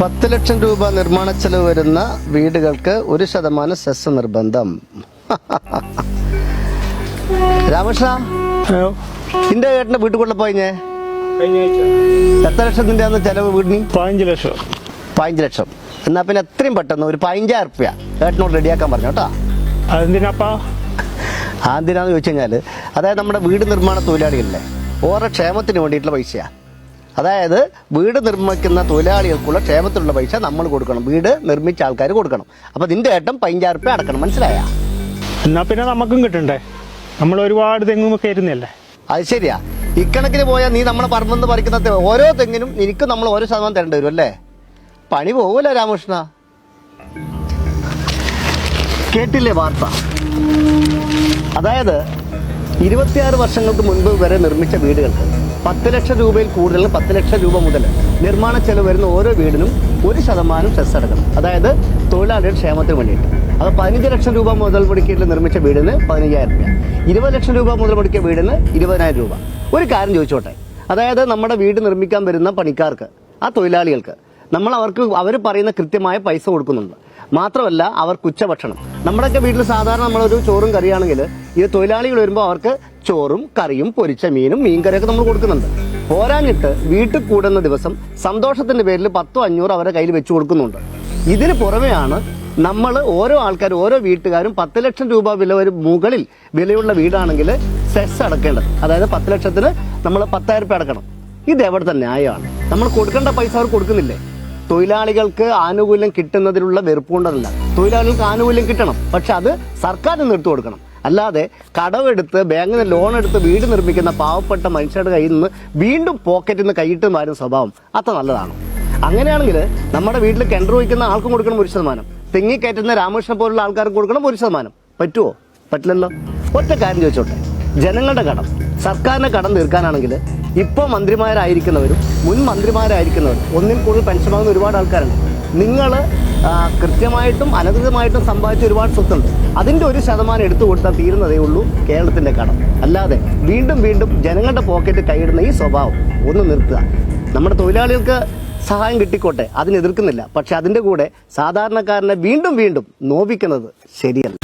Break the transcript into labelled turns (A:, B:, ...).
A: പത്ത് ലക്ഷം രൂപ നിർമ്മാണ ചെലവ് വരുന്ന വീടുകൾക്ക് ഒരു ശതമാനം സെസ് നിർബന്ധം. രാമകൃഷ്ണ നിന്റെ ഏട്ടന്റെ വീട്ടിൽ
B: കഴിഞ്ഞ ആഴ്ച.
A: എത്ര ലക്ഷം നിന്റെ ചെലവ് വീടിന്?
B: പതിനഞ്ച് ലക്ഷം.
A: പതിനഞ്ച് ലക്ഷം. എന്നാ പിന്നെ എത്രയും പെട്ടെന്ന് ഒരു പതിനഞ്ചായിരം റുപ്യ ഏട്ടനോട് റെഡിയാക്കാൻ പറഞ്ഞു കേട്ടോ.
B: അതെന്തിനാപ്പാ?
A: ആദ്യനാന്ന് ചോദിച്ചു കഴിഞ്ഞാൽ അതായത് നമ്മുടെ വീട് നിർമ്മാണ തൊഴിലാളികളില്ലേ ഓരോ ക്ഷേമത്തിന് വേണ്ടിയിട്ടുള്ള പൈസയാണ് അതായത് വീട് നിർമ്മിക്കുന്ന തൊഴിലാളികൾക്കുള്ള ക്ഷേമത്തിലുള്ള പൈസ നമ്മൾ കൊടുക്കണം. വീട് നിർമ്മിച്ച ആൾക്കാർ കൊടുക്കണം. അപ്പോൾ നിന്റെ ഏട്ടം പതിനഞ്ചായിരം റുപ്യ അടക്കണം. മനസ്സിലായ?
B: എന്നാ പിന്നെ നമുക്കും കിട്ടണ്ടേ? നമ്മൾ ഒരുപാട് തെങ്ങുമൊക്കെ ഇരുന്നല്ലേ
A: അത് ശരിയാ. ഇക്കണക്കിന് പോയാൽ നീ നമ്മളെ പറമ്പെന്ന് പറിക്കുന്ന ഓരോ തെങ്ങിനും നിനക്ക് നമ്മൾ ഓരോ ശതമാനം തരേണ്ടി വരും അല്ലേ? പണി പോകൂല രാമകൃഷ്ണ. കേട്ടില്ലേ വാർത്ത? അതായത് ഇരുപത്തിയാറ് വർഷങ്ങൾക്ക് മുൻപ് വരെ നിർമ്മിച്ച വീടുകൾക്ക് പത്ത് ലക്ഷം രൂപയിൽ കൂടുതൽ പത്ത് ലക്ഷം രൂപ മുതൽ നിർമ്മാണ ചെലവ് വരുന്ന ഓരോ വീടിനും ഒരു ശതമാനം സെസ് അടക്കണം. അതായത് തൊഴിലാളിയുടെ ക്ഷേമത്തിന് വേണ്ടിയിട്ട്. അത് പതിനഞ്ച് ലക്ഷം രൂപ മുതൽ മുടക്കിയിട്ട് നിർമ്മിച്ച വീടിന് പതിനഞ്ചായിരം രൂപ. ഇരുപത് ലക്ഷം രൂപ മുതൽ മുടക്കിയ വീടിന് ഇരുപതിനായിരം രൂപ. ഒരു കാര്യം ചോദിച്ചോട്ടെ? അതായത് നമ്മുടെ വീട് നിർമ്മിക്കാൻ വരുന്ന പണിക്കാർക്ക് ആ തൊഴിലാളികൾക്ക് നമ്മൾ അവർക്ക് അവർ പറയുന്ന കൃത്യമായ പൈസ കൊടുക്കുന്നുണ്ട്. മാത്രമല്ല അവർക്ക് ഉച്ചഭക്ഷണം നമ്മുടെയൊക്കെ വീട്ടിൽ സാധാരണ നമ്മളൊരു ചോറും കറിയാണെങ്കിൽ ഈ തൊഴിലാളികൾ വരുമ്പോൾ അവർക്ക് ചോറും കറിയും പൊരിച്ച മീനും മീൻകറിയൊക്കെ നമ്മൾ കൊടുക്കുന്നുണ്ട്. പോരാഞ്ഞിട്ട് വീട്ടിൽ കൂടുന്ന ദിവസം സന്തോഷത്തിന്റെ പേരിൽ പത്തോ അഞ്ഞൂറോ അവരെ കയ്യിൽ വെച്ച് കൊടുക്കുന്നുണ്ട്. ഇതിന് പുറമെയാണ് നമ്മൾ ഓരോ ആൾക്കാരും ഓരോ വീട്ടുകാരും പത്ത് ലക്ഷം രൂപ വില ഒരു മുകളിൽ വിലയുള്ള വീടാണെങ്കിൽ സെസ് അടക്കേണ്ടത്. അതായത് പത്ത് ലക്ഷത്തിന് നമ്മൾ പത്തായിരം രൂപ അടക്കണം. ഇത് എവിടുത്തെ ന്യായമാണ് നമ്മൾ കൊടുക്കേണ്ട പൈസ അവർ കൊടുക്കുന്നില്ലേ? തൊഴിലാളികൾക്ക് ആനുകൂല്യം കിട്ടുന്നതിലുള്ള വെറുപ്പുണ്ടതല്ല തൊഴിലാളികൾക്ക് ആനുകൂല്യം കിട്ടണം. പക്ഷെ അത് സർക്കാർ നിർത്തി കൊടുക്കണം. അല്ലാതെ കടമെടുത്ത് ബാങ്കിൽ നിന്ന് ലോൺ എടുത്ത് വീട് നിർമ്മിക്കുന്ന പാവപ്പെട്ട മനുഷ്യരുടെ കയ്യിൽ നിന്ന് വീണ്ടും പോക്കറ്റിൽ നിന്ന് കൈയിട്ട് മാറുന്ന സ്വഭാവം അത്ര നല്ലതാണ്. അങ്ങനെയാണെങ്കിൽ നമ്മുടെ വീട്ടിൽ കിണർ വയ്ക്കുന്ന ആൾക്കും കൊടുക്കണം ഒരു ശതമാനം. തെങ്ങി കയറ്റുന്ന രാമകൃഷ്ണൻ പോലുള്ള ആൾക്കാർക്ക് കൊടുക്കണം ഒരു ശതമാനം. പറ്റുമോ പറ്റില്ലല്ലോ? ഒറ്റ കാര്യം ചോദിച്ചോട്ടെ. ജനങ്ങളുടെ കടം. സർക്കാരിന്റെ കടം തീർക്കാനാണെങ്കിൽ ഇപ്പോൾ മന്ത്രിമാരായിരിക്കുന്നവരും മുൻ മന്ത്രിമാരായിരിക്കുന്നവരും ഒന്നിൽ കൂടുതൽ പെൻഷൻ വാങ്ങുന്ന ഒരുപാട് ആൾക്കാരുണ്ട്. നിങ്ങൾ കൃത്യമായിട്ടും അനധികൃതമായിട്ടും സമ്പാദിച്ച ഒരുപാട് സ്വത്തുണ്ട്. അതിന്റെ ഒരു ശതമാനം എടുത്തു കൊടുത്താൽ തീരുന്നതേ ഉള്ളൂ കേരളത്തിന്റെ കടം. അല്ലാതെ വീണ്ടും വീണ്ടും ജനങ്ങളുടെ പോക്കറ്റ് കൈയിടുന്ന ഈ സ്വഭാവം ഒന്ന് നിർത്തുക. നമ്മുടെ തൊഴിലാളികൾക്ക് സഹായം കിട്ടിക്കോട്ടെ അതിനെതിർക്കുന്നില്ല. പക്ഷെ അതിന്റെ കൂടെ സാധാരണക്കാരനെ വീണ്ടും വീണ്ടും നോവിക്കുന്നത് ശരിയല്ല.